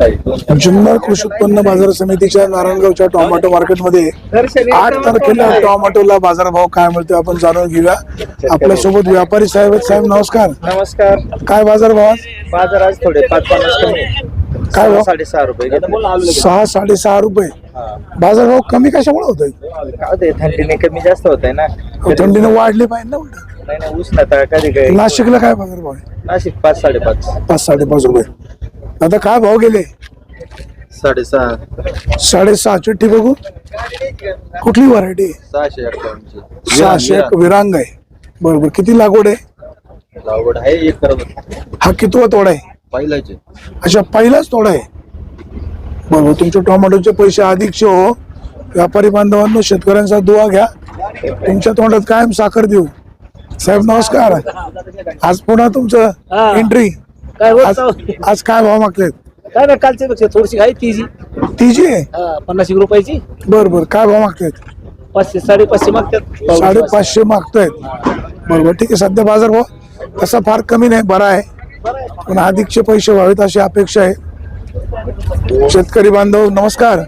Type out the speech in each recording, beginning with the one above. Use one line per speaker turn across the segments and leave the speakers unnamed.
जुन्नर कृषी उत्पन्न बाजार समितीच्या नारायणगावच्या टोमॅटो मार्केटमध्ये आठ तारखेला टोमॅटोला बाजारभाव काय मिळतो आपण जाणून घेऊया. आपल्यासोबत व्यापारी साहेब साहेब नमस्कार.
नमस्कार.
काय बाजारभाव
बाजार आज थोडे पाच पन्नास कमी.
काय भाव?
साडेसहा रुपये.
सहा साडेसहा रुपये. बाजारभाव कमी कशामुळे होत
काय होते थंडीने कमी जास्त होत आहे ना
थंडीने वाढली पाहिजे ना उलट.
नाही नाही उष्णता कधी काय
नाशिकला काय बाजारभाव आहे?
नाशिक पाच साडेपाच.
पाच साडेपाच रुपये. आता काय भाव गेले?
साडेसहा.
साडेसहा चिठ्ठी बघू. कुठली व्हरायटी?
सहाशे
सहाशे एक विरांग आहे. बरोबर किती लागवड आहे?
लागवड आहे एक करत
हा कितवा तोडा आहे?
पहिल्याचे
अच्छा पहिलाच तोडा आहे. बरोबर तुमचे टोमॅटोचे पैसे अधिकचे हो व्यापारी बांधवांनो शेतकऱ्यांचा दुवा घ्या. तुमच्या तोंडात कायम साखर देऊ. साहेब नमस्कार. आज पुन्हा तुमचं एंट्री
काय
आज
होत
आज काय भाव मागतायत
काय ना कालच्या पेक्षा थोडीशी आहे तीजी
तिची आहे
पन्नास एक रुपयाची.
बर बर. काय भाव मागतायत?
पाचशे साडेपाचशे मागतात.
साडेपाचशे मागतायत. बरोबर ठीक आहे सध्या बाजार भाव तसा फार कमी नाही बरा आहे. पण अधिकचे पैसे व्हावेत अशी अपेक्षा आहे. शेतकरी बांधव नमस्कार.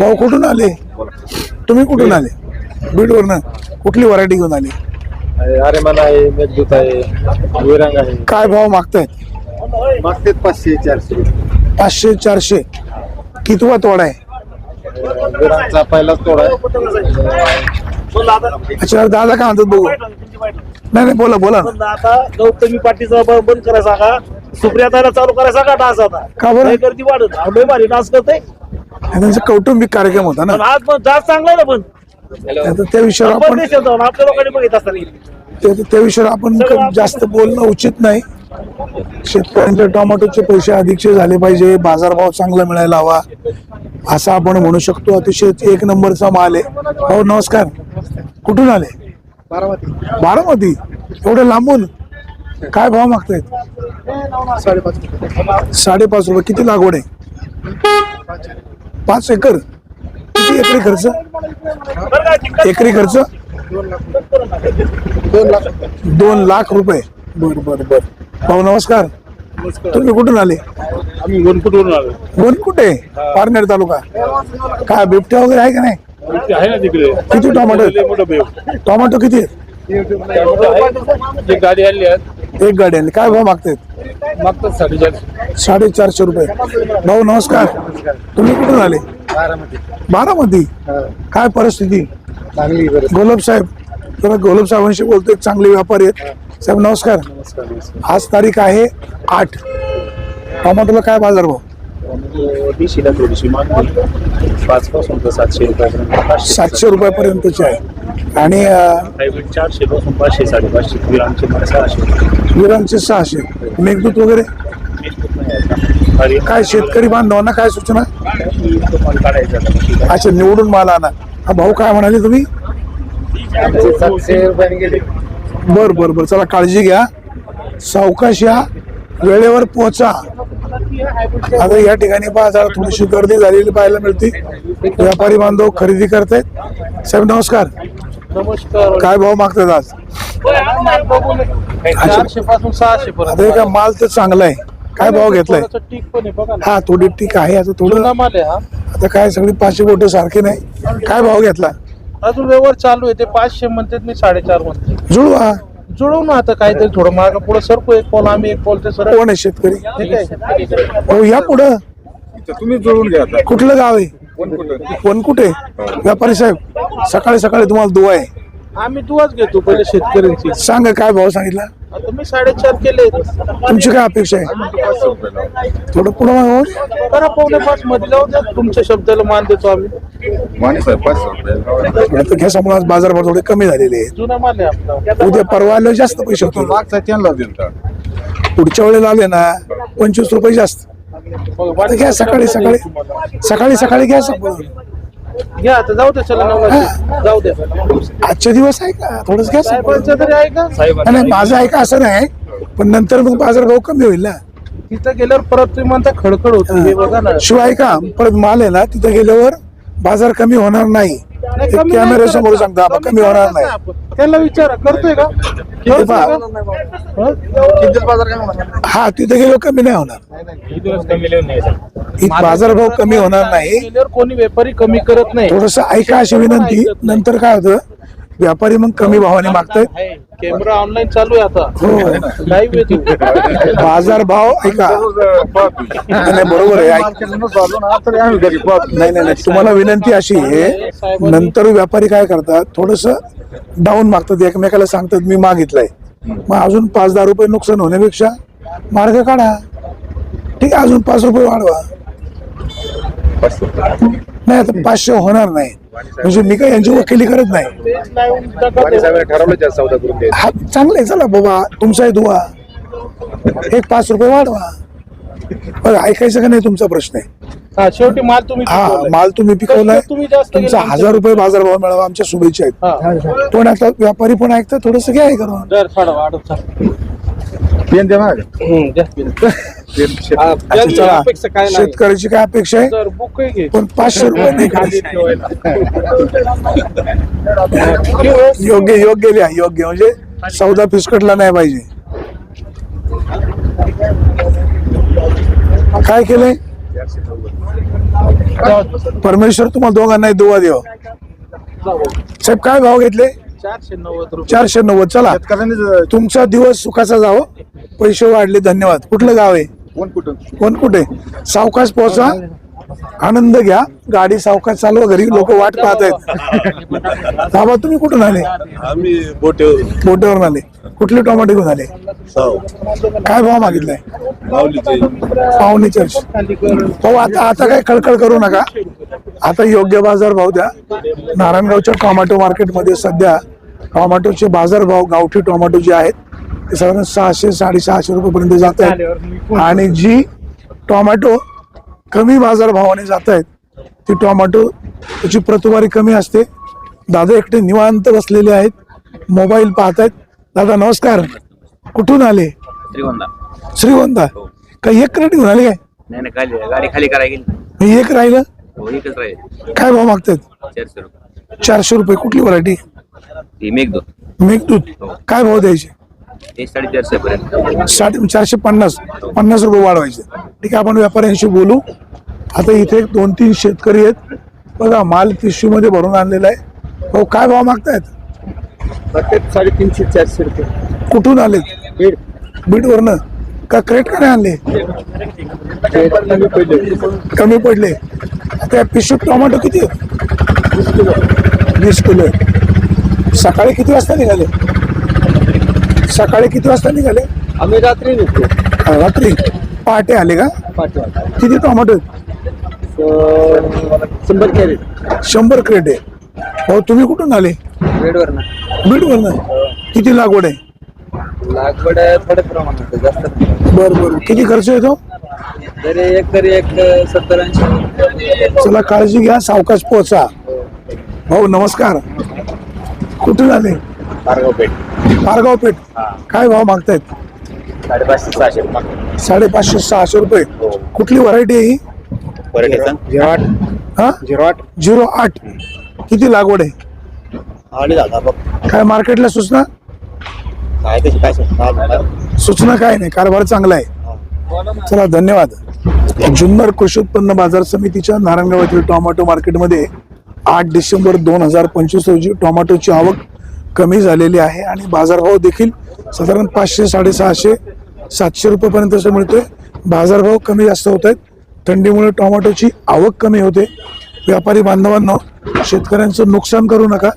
भाऊ कुठून आले? तुम्ही कुठून आले? बीडवरनं. कुठली व्हरायटी घेऊन आली?
अरे मला आहे मेघदूत आहे विरांग आहे.
काय भाव मागतायत
मागते पाचशे चारशे.
पाचशे चारशे. कितवा तोडा आहे?
विरांगचा पहिलाच तोडा
अच्छा दादा काय म्हणतात बघू? नाही नाही बोला बोला. ना
आता गौतमी पाटीचा ब- बंद करायचा का सुप्रियाताला चालू करायचा का डान्स आता.
का बरं?
लय गर्दी वाढत. लय भारी डान्स करते
त्यांचा कौटुंबिक कार्यक्रम होता ना?
पण आज पण डान्स चांगला आहे ना पण.
आता त्या विषयावर आपण
परदेशात जाऊन आपल्या लोकांनी बघित असताना
ते- त्या विषयावर आपण क- जास्त बोलणं उचित नाही. शेतकऱ्यांच्या टोमॅटोचे पैसे अधिकचे झाले पाहिजे बाजारभाव चांगला मिळायला हवा असं आपण म्हणू शकतो. अतिशय एक नंबरचा माल आहे. हो नमस्कार. कुठून आले?
बारामती.
बारामती. एवढे लांबून? काय भाव मागतायत?
साडेपाच
साडेपाच रुपये. किती लागवड आहे? पाच एकर? एकरी खर्च? एकरी खर्च?
दोन लाख
दोन लाख रुपये. बर बर बर. भाऊ नमस्कार. तुम्ही कुठून आले?
आम्ही वनकुटवरून आलो.
कोण कुठे? पारनेर तालुका. काय बिबट्या वगैरे आहे का नाही?
आहे ना तिकडे.
किती टोमॅटो? टोमॅटो किती? आहेत?
गाडी आली आहे
एक गाडी काय भाव मागतायत
मागतात साडेचार
साडेचारशे रुपये. भाऊ नमस्कार. तुम्ही कुठून आले?
बारामती.
बारामती? काय परिस्थिती?
चांगली
गोलब साहेब जरा गोलब साहेबांशी बोलतोय. चांगले व्यापारी आहेत. साहेब नमस्कार. आज तारीख आहे आठ. टोमॅटोला काय बाजार भाव?
दिशीला थोडीशी मागणी पाच पासून तर सातशे रुपयापर्यंत
सातशे रुपयापर्यंतची आहे. आणि
हायब्रिड चारशे पासून पाचशे साडेपाचशे विरांचे मला सहाशे.
विरांचे सहाशे. मेघदूत वगैरे? काय शेतकरी बांधवांना काय सूचना. अच्छा निवडून माल आणा. हा भाऊ काय म्हणाले तुम्ही? बर बर बर. चला काळजी घ्या. सावकाश या. वेळेवर पोहोचा. आता या ठिकाणी बाजार थोडीशी गर्दी झालेली पाहायला मिळते. व्यापारी बांधव खरेदी करतायत. साहेब नमस्कार.
नमस्कार.
काय भाव मागतात आज?
चारशे पासून सहाशे
आता हे काय माल तर चांगला आहे. काय भाव घेतलाय?
टीक पण आहे बघा ना.
हा थोडी ठीक आहे आता थोडं
जुना माल आहे हा.
आता काय सगळी पाचशे बोट सारखे नाही. काय भाव घेतला?
अजून व्यवहार चालू आहे ते पाचशे म्हणतात मी साडेचार म्हणते.
जुळवा.
जुळवू ना आता काहीतरी थोडं माग पुढे सरको एक पोल आम्ही एक पोल ते सर
कोण आहे शेतकरी?
ठीक आहे.
हो या पुढं.
तुम्ही जुळून घ्या आता.
कुठलं गाव आहे?
कोण कुठं?
कोण कुठे? व्यापारी साहेब सकाळी सकाळी तुम्हाला दुवा आहे.
आम्ही दुवाच घेतो पहिले शेतकऱ्यांची.
सांगा काय भाव सांगितला?
आता मी साडेचार केले.
तुमची काय अपेक्षा आहे? थोडं पुढं मागं हो.
करा पावणे पाच मध्ये लावू द्या. तुमच्या शब्दाला मान देतो आम्ही.
माने साहेब रुपये
समोर आज बाजारभाव थोडे कमी झालेले आहेत.
जुना माल आहे आपला.
उद्या परवा जास्त पैसे होतील.
मागचा त्यांना दिलता
पुढच्या वेळेला आले ना पंचवीस रुपये जास्त. घ्या सकाळी सकाळी. सकाळी सकाळी घ्या सकाळी.
घ्या आता जाऊ दे चला नवरा जाऊ दे.
आजचे दिवस आहे का? थोडंच घ्या.
साहेबांचं तरी आहे का?
नाही माझं आहे का असं नाही. पण नंतर मग बाजारभाव कमी होईल ना.
तिथं गेल्यावर परत तुम्ही म्हणता खडखड होती हे बघा ना.
शिवाय का परत माल आहे ना तिथं गेल्यावर बाजार कमी होणार नाही. ते कॅमेरे समोर सांगता आपण कमी होणार नाही.
त्याला विचारा करतोय का?
हे पहा. हा? तिथे गेलो कमी नाही होणार. इ- बाजारभाव कमी होणार नाही.
गेल्यावर कोणी व्यापारी कमी करत नाही.
थोडस ऐका अशी विनंती. नंतर काय होतं? व्यापारी मग कमी भावाने मागतायत.
कॅमेरा ऑनलाईन चालू आहे आता.
हो.
लाईव्ह येतो
बाजार भाव ऐका. नाही, नाही, बरोबर आहे. ऐक- नाही नाही नाही. तुम्हाला विनंती अशी आहे नंतर व्यापारी काय करतात थोडस डाऊन मागतात. एकमेकाला सांगतात मी मागितलंय. मग अजून पाच दहा रुपये नुकसान होण्यापेक्षा मार्ग काढा. ठीक आहे अजून पाच रुपये वाढवा. नाही आता पाचशे होणार नाही. म्हणजे मी काय यांची वकिली करत नाही.
ठरवलं जास्त सौदा करून द्यायचं.
हा चांगलं आहे चला बाबा तुमचाही दुवा. एक पाच रुपये वाढवा. बरं ऐकायचं का नाही तुमचा प्रश्न आहे?
हा शेवटी माल तुम्ही
हा
पिकवलाय.
माल तुम्ही पिकवलाय.
तुम्ही जास्त
तुमचा हजार रुपये बाजारभाव मिळावा आमच्या शुभेच्छा आहेत.
हा.
पण आता व्यापारी पण ऐकतात थोडस घ्या हे करून.
दर थोडा वाढत
पेन द्या. मागे.
अच्छा, चला
अपेक्षा काय नाही
शेतकऱ्याची काय अपेक्षा आहे? पण पाचशे रुपये नाही.
खाली.
योग्य योग्य लिहा योग्य. म्हणजे सौदा फिसकटला नाही पाहिजे. काय केलंय? परमेश्वर तुम्हाला दोघांना दुवा देव. साहेब काय भाव घेतले?
चारशे नव्वद रुपये.
चारशे नव्वद. चला.
शेतकऱ्यांनी
तुमचा दिवस सुखाचा जावो. पैसे वाढले धन्यवाद. कुठलं गाव आहे?
कोण कुठं?
कोण कुठे? सावकाश पोहोचा. आनंद घ्या. गाडी सावकाश चालवा घरी लोक वाट पाहत आहेत. बाबा तुम्ही कुठून आले?
आम्ही बोटे
बोटेवरून आले. कुठले टोमॅटो घेऊन आले? काय भाव मागितलाय? पाहुणे चारशे भाऊ आता आता काय कळकळ करू नका. आता योग्य बाजार भाव द्या. नारायणगावच्या टोमॅटो मार्केटमध्ये सध्या टोमॅटोचे बाजार भाव गावठी टोमॅटो जे आहेत ते साधारण सहाशे साडेसहाशे रुपयेपर्यंत जात आहेत. आणि जी टोमॅटो कमी बाजार भावाने जात आहेत ती टोमॅटो त्याची प्रतवारी कमी असते. दादा एकटे निवांत बसलेले आहेत मोबाईल पाहत आहेत दादा नमस्कार. कुठून आले?
श्रीगोंदा.
श्रीगोंदा. काही एक क्रेट घेऊन आले काय
गाडी खाली करायला
मी एक राहिलं?
हो राहील.
काय भाव मागतात
चारशे रुपये.
चारशे रुपये. कुठली व्हरायटी
मेघदूत.
मेघदूत. काय भाव द्यायचे?
ते
साडे चारशे पन्नास पन्नास रुपये वाढवायचे. ठीक आहे आपण व्यापाऱ्यांशी बोलू. आता इथे दोन तीन शेतकरी आहेत. बघा माल पिशवी मध्ये भरून आणलेला आहे. भाऊ काय भाव मागतायत?
साडेतीनशे चारशे रुपये.
कुठून आले बीड. वरनं का क्रेट का नाही आणले कमी पडले. आता या पिशवीत टोमॅटो किती वीस किलो. सकाळी किती वाजता निघाले? सकाळी किती वाजता निघाले?
आम्ही रात्री निघतो.
हा, रात्री? पहाटे आले का? किती टोमॅटो आहेत?
शंभर कॅरेट.
शंभर क्रेट आहे. हो तुम्ही कुठून आले?
बेडवर ना
वरनं किती लागवड आहे?
लागवड थोड्या प्रमाणात आहे, जास्त
बर बर. किती खर्च येतो?
तरी एक तरी एक सत्तर ऐंशी
चला काळजी घ्या सावकाश पोहोचा. भाऊ नमस्कार. कुठून आले?
पारगावपेठ
पारगाव पेठ. काय भाव मागतायत?
साडेपाचशे सहाशे रुपये
साडेपाचशे सहाशे रुपये. कुठली व्हरायटी आहे ही?
झिरो आठ.
हा?
झिरो
किती लागवड आहे?
आणि दादा बघ.
काय मार्केटला सूचना?
काय त्याची काय सांगणार
सूचना काय नाही. कारभार चांगला आहे. चला धन्यवाद. जुन्नर कृषी उत्पन्न बाजार समितीच्या नारायणगाव येथील टोमॅटो मार्केटमध्ये आठ डिसेंबर दोन हजार पंचवीस रोजी टोमॅटोची आवक कमी झालेली आहे आणि बाजारभाव देखील साधारण पाचशे साडेसहाशे सातशे रुपयेपर्यंत असं मिळतोय. बाजारभाव कमी जास्त होत आहेत. थंडीमुळे टोमॅटोची आवक कमी होते. व्यापारी बांधवांनो शेतकऱ्यांचं नुकसान करू नका.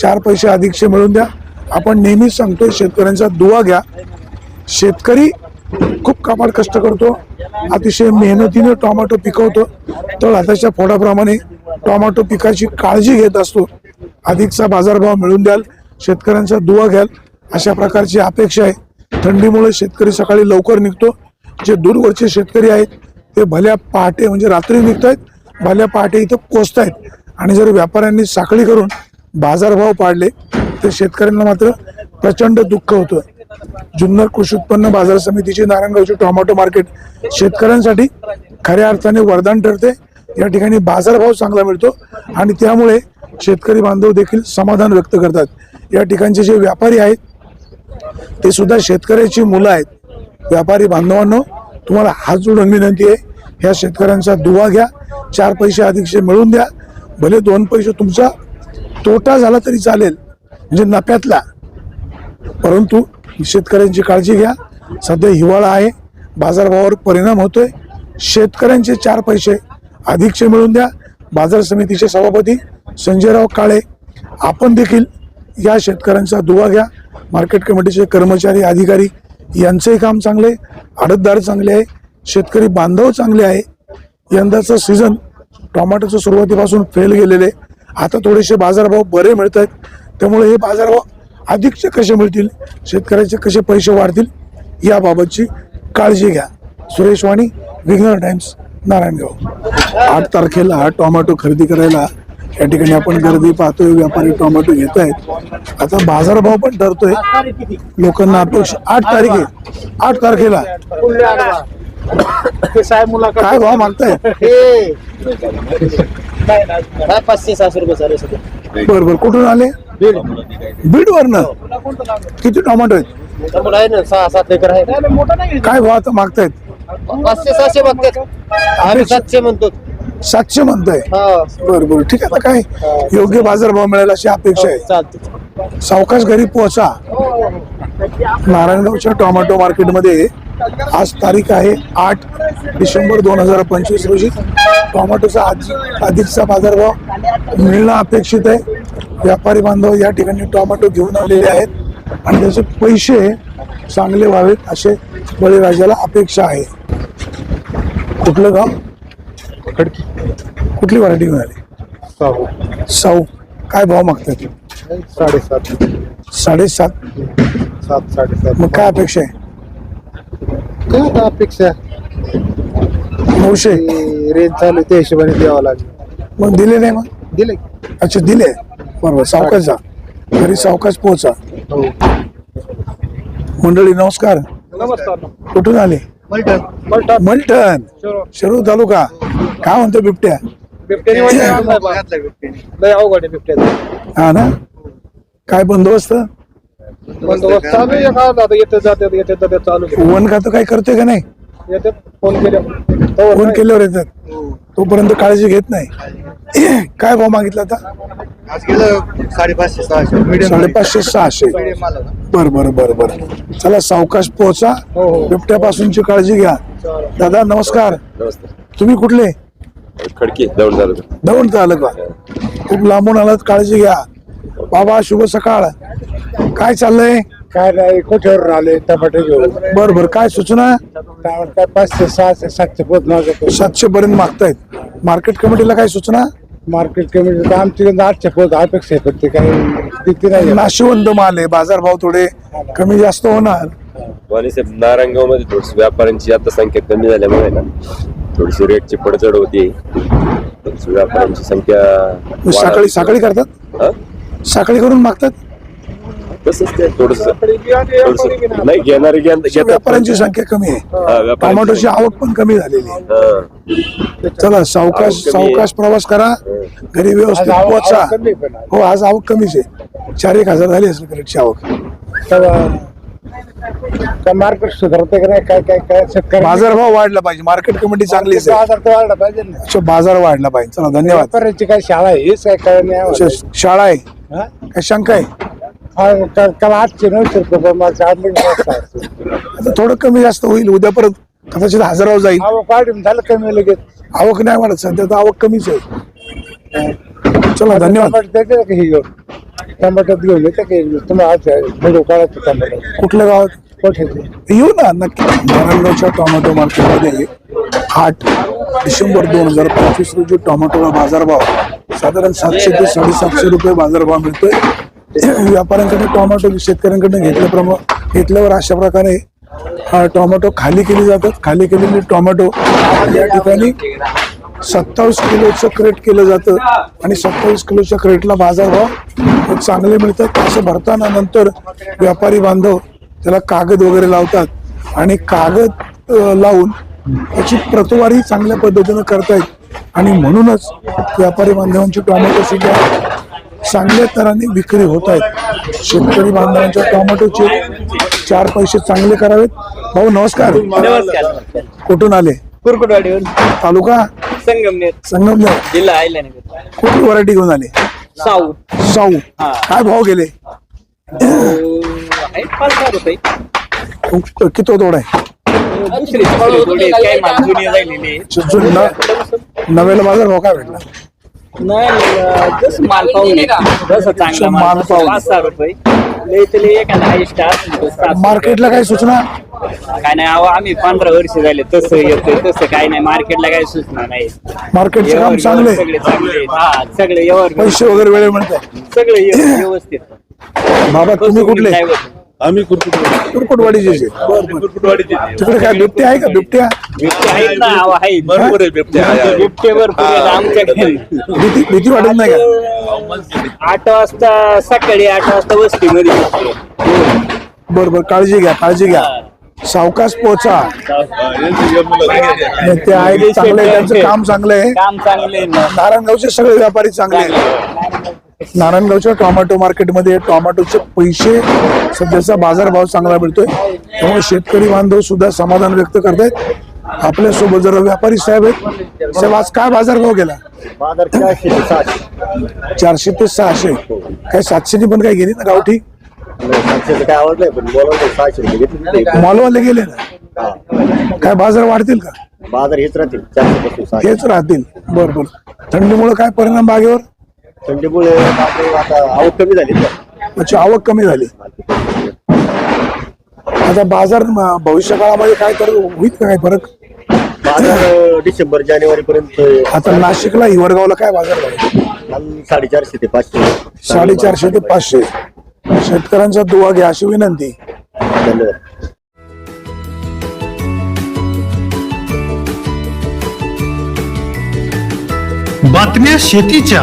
चार पैसे अधिकचे मिळून द्या. आपण नेहमीच सांगतोय शेतकऱ्यांचा दुवा घ्या. शेतकरी खूप कापाड कष्ट करतो. अतिशय मेहनतीने टोमॅटो पिकवतो. तर हाताच्या फोडाप्रमाणे टोमॅटो पिकाची काळजी घेत असतो. अधिकचा बाजारभाव मिळून द्याल. शेतकऱ्यांचा दुवा घ्याल अशा प्रकारची अपेक्षा आहे. थंडीमुळे शेतकरी सकाळी लवकर निघतो. जे दूरवरचे शेतकरी आहेत ते भल्या पहाटे म्हणजे रात्री निघत आहेत भल्या पहाटे इथं पोचत आहेत आणि जर व्यापाऱ्यांनी साखळी करून बाजारभाव पाडले तर शेतकऱ्यांना मात्र प्रचंड दुःख होतं. जुन्नर कृषी उत्पन्न बाजार समितीची नारायणगावची टोमॅटो मार्केट शेतकऱ्यांसाठी खऱ्या अर्थाने वरदान ठरते. या ठिकाणी बाजारभाव चांगला मिळतो आणि त्यामुळे शेतकरी बांधव देखील समाधान व्यक्त करतात. या ठिकाणचे जे व्यापारी आहेत ते सुद्धा शेतकऱ्याची मुलं आहेत. व्यापारी बांधवांनो तुम्हाला हात जोडून विनंती आहे ह्या शेतकऱ्यांचा दुवा घ्या चार पैसे अधिकचे मिळून द्या भले दोन पैसे तुमचा तोटा झाला तरी चालेल म्हणजे नफ्यातला. परंतु शेतकऱ्यांची काळजी घ्या सध्या हिवाळा आहे बाजारभावावर परिणाम होतोय शेतकऱ्यांचे चार पैसे अधिकचे मिळून द्या बाजार समितीचे सभापती संजयराव काळे आपण देखील या शेतकऱ्यांचा दुवा घ्या. मार्केट कमिटीचे कर्मचारी अधिकारी यांचंही काम चांगले आडतदार चांगले आहे. शेतकरी बांधव चांगले आहे. यंदाचं सीझन टोमॅटोचं सुरुवातीपासून फेल गेलेले आता थोडेसे बाजारभाव बरे मिळत आहेत त्यामुळे हे बाजारभाव अधिकचे कसे मिळतील? शेतकऱ्याचे कसे पैसे वाढतील? याबाबतची काळजी घ्या. सुरेश वाणी विघ्नर टाइम्स नारायणगाव. आठ तारखेला टोमॅटो खरेदी करायला या ठिकाणी आपण गर्दी पाहतोय व्यापारी टोमॅटो घेत आहेत आता बाजारभाव पण ठरतोय. लोकांना अपेक्षा आठ तारीख आहे. आठ तारखेला. काय भाव मागताय?
काय पाचशे सहाशे रुपये
बर बर. कुठून आले? बीड. वरनं किती टोमॅटो आहेत?
टमाटर आहे ना सहा सात एकर आहे.
काय भाव आता मागतायत?
पाचशे सहाशे मागतात आम्ही सातशे म्हणतो.
सातशे म्हणताय.
हा.
बर बर. ठीक आहे आता काय? योग्य बाजारभाव मिळेल अशी अपेक्षा आहे.
चालते
सावकाश घरी पोहोचा. नारायणगावच्या टोमॅटो मार्केटमध्ये आज तारीख आहे आठ डिसेंबर दोन हजार पंचवीस रोजी. टोमॅटोचा आज अधिकचा बाजारभाव मिळणं अपेक्षित आहे. व्यापारी बांधव या ठिकाणी टोमॅटो घेऊन आलेले आहेत. आणि त्याचे पैसे चांगले व्हावेत असे बळीराजाला अपेक्षा आहे. कुठलं गाव? कुठली व्हरायटी मिळाली? साऊ काय भाव मागतात
साडेसात.
साडेसात?
सात साडेसात.
मग काय अपेक्षा आहे?
काय आता अपेक्षा?
नऊशे.
रेंज चालू त्या हिशोबाने द्यावं लागेल.
मग दिले नाही मग?
दिले.
अच्छा दिले. बरोबर सावकाश जा. घरी सावकाश पोहोचा.
हो.
मंडळी नमस्कार.
नमस्कार.
कुठून आले? मलटण. शिरूर तालुका. काय म्हणतो बिबट्या?
बिबट्याने लय अवघड आहे बिबट्याचं.
हा ना? काय बंदोबस्त?
बंदोबस्त चालू आहे का? आता येते जाते येते जाते चालू आहे.
वन खातं काय करते का नाही?
येते फोन केले
फोन केल्यावर येतात. तोपर्यंत काळजी घेत नाही. काय भाव मागितला आता?
आज गेलं साडेपाचशे सहाशे.
साडेपाचशे सहाशे. बर बर बर बर. चला सावकाश पोहोचा. बिबट्यापासूनची काळजी घ्या. दादा नमस्कार.
नमस्ते
तुम्ही कुठले?
खडकी दौड झालं
दौंड आलं का खूप लांबून आलात काळजी घ्या. बाबा शुभ सकाळ. काय चाललंय?
काय नाही कोठ्यावर आले? टमाटे घेऊन.
बर बर. काय सूचना?
त्यावर काय पाचशे सहाशे सातशे पोत मागतो
सातशे पर्यंत मागतायत. मार्केट कमिटीला काय सूचना?
मार्केट कमिटी आमची आठशे पोत अपेक्षा आहे पण ते काही किती नाही
नाशिवंत माल आहे बाजारभाव थोडे कमी जास्त होणार.
वाणी साहेब नारायणगावमध्ये व्यापाऱ्यांची आता संख्या कमी झाल्यामुळे ना थोडीशी रेटची पडचड होती. व्यापाऱ्यांची संख्या
साखळी साखळी करतात?
हा?
साखळी करून मागतात?
तसंच ते थोडस नाही घेणारे
व्यापाऱ्यांची संख्या कमी आहे.
हा,
टोमॅटोची आवक पण कमी झालेली आहे.
हा.
चला सावकाश. सावकाश प्रवास करा. घरी व्यवस्थित पोहोचा. हो आज आवक कमीच आहे. चार एक हजार झाली असेल करेक्टची आवक.
मार्केट सुधारते का नाही? काय काय काय शेतकरी
बाजारभाव वाढला पाहिजे. मार्केट कमिटी चांगलीच आहे.
बाजार तर वाढला पाहिजे ना.
अच्छा, बाजार वाढला पाहिजे. चला धन्यवाद.
व्यापाऱ्यांची काय शाळा आहे? हेच काय कळ नाही आम्हाला.
शाळा आहे?
हा?
काय शंका आहे?
हा, का- काल आठशे नऊशे रुपये पण माझं admin cost आहे.
आता थोडं कमी जास्त होईल. उद्या परत कदाचित हजारावर जाईल.
आवक वाढून झालं कमी लगेच.
आवक नाही वाढत सध्या तर आवक कमीच आहे. चला धन्यवाद.
का हे घेऊन? टमाटर घेऊन येते का हे? तुम्हाला आज व्हिडिओ काढायचं टमाटर
कुठल्या गावात? येऊ ना नक्की. नारायणगावच्या टोमॅटो मार्केटमध्ये आठ डिसेंबर दोन हजार पंचवीस रोजी टोमॅटोला बाजारभाव. साधारण सातशे ते साडेसातशे रुपये बाजारभाव मिळतोय. व्यापाऱ्यांकडे टोमॅटो शेतकऱ्यांकडे घेतल्याप्रमाणे घेतल्यावर अशा प्रकारे टोमॅटो खाली केली जातात. खाली केलेली टोमॅटो या ठिकाणी सत्तावीस किलोचं क्रेट केलं जातं. आणि सत्तावीस किलोच्या क्रेटला बाजारभाव चांगले मिळतात. असं भरताना नंतर व्यापारी बांधव त्याला कागद वगैरे लावतात. आणि कागद लावून त्याची प्रतवारी चांगल्या पद्धतीनं करतायत. आणि म्हणूनच व्यापारी बांधवांची टोमॅटो सुद्धा चांगल्या दराने विक्री होत आहेत शेतकरी बांधवांच्या टोमॅटोचे चार पैसे चांगले करावेत. भाऊ नमस्कार. कुठून आले? तालुका?
संगमनेर.
संगमनेर.
जिल्हा अहिल्यानगर
कुठली व्हरायटी घेऊन आले?
साऊ.
साऊ.
हा.
काय भाव गेले?
आहे पाच हजार रुपये
किती तोड आहे
दुसरी थोडी थोडी काही माल जुनी राहिलेली
जो न- नव्याला बाजार भाव काय भेटला?
नाही जसं माल पाहून घे. जसं चांगला
माल
माल
पाहून.
पाच सहा रुपये. लई तरी एखादा हायस्ट असतो
मार्केटला काय सूचना?
काय नाही अहो आम्ही पंधरा वर्ष झाले तसं येतोय तसं काय नाही. मार्केटला काही सूचना नाही.
मार्केटचे काम चांगले
सगळे चांगले. हा सगळे व्यवहार
पैसे वगैरे वेळे मिळतात.
सगळे व्यव- व्यवस्थित.
बाबा तुम्ही कुठले?
आम्ही कुरकुटवाडी.
कुरकुटवाडीचे
कुरकुटवाडीचे
तिकडे काय बिबटे आहे का? बिबट्या?
आहेत ना आहेत
बरोबर आहे
भीती भीती वाटत नाही का?
आठ वाजता सकाळी आठ वाजता वस्तीमध्ये बसतो.
बरं बरं काळजी घ्या काळजी घ्या. सावकाश पोचा.
यांची
ते आहे चांगले त्यांचं काम चांगलं आहे.
काम चांगले
नारायणगावचे सगळे व्यापारी चांगले आहेत. नारायणगावच्या टोमॅटो मार्केटमध्ये टोमॅटोचे पैसे सध्याचा बाजारभाव चांगला मिळतोय. त्यामुळे शेतकरी बांधव सुद्धा समाधान व्यक्त करतायत. आपल्यासोबत जर व्यापारी साहेब आहेत. साहेब आज काय बाजारभाव गेला?
बाजार चारशे ते सहाशे.
काय सातशेची पण काय गेली ना गावठी?
सातशे
मॉलवाले गेले ना? काय बाजार वाढतील का?
बाजार हेच राहतील
हेच राहतील. बर बर. थंडीमुळे काय परिणाम बागेवर?
थंडीमुळे बाजार आता आवक कमी झाली
त्याची आवक कमी झाली. आता बाजार म- भविष्य काळामध्ये काय तर होईल का काय फरक?
बाजार डिसेंबर जानेवारी पर्यंत
आता नाशिकला हिवरगावला काय बाजार भाव?
साडेचारशे ते पाचशे.
साडेचारशे ते पाचशे. शेतकऱ्यांचा दुवा घ्या अशी विनंती.
धन्यवाद.
बातम्या शेतीच्या.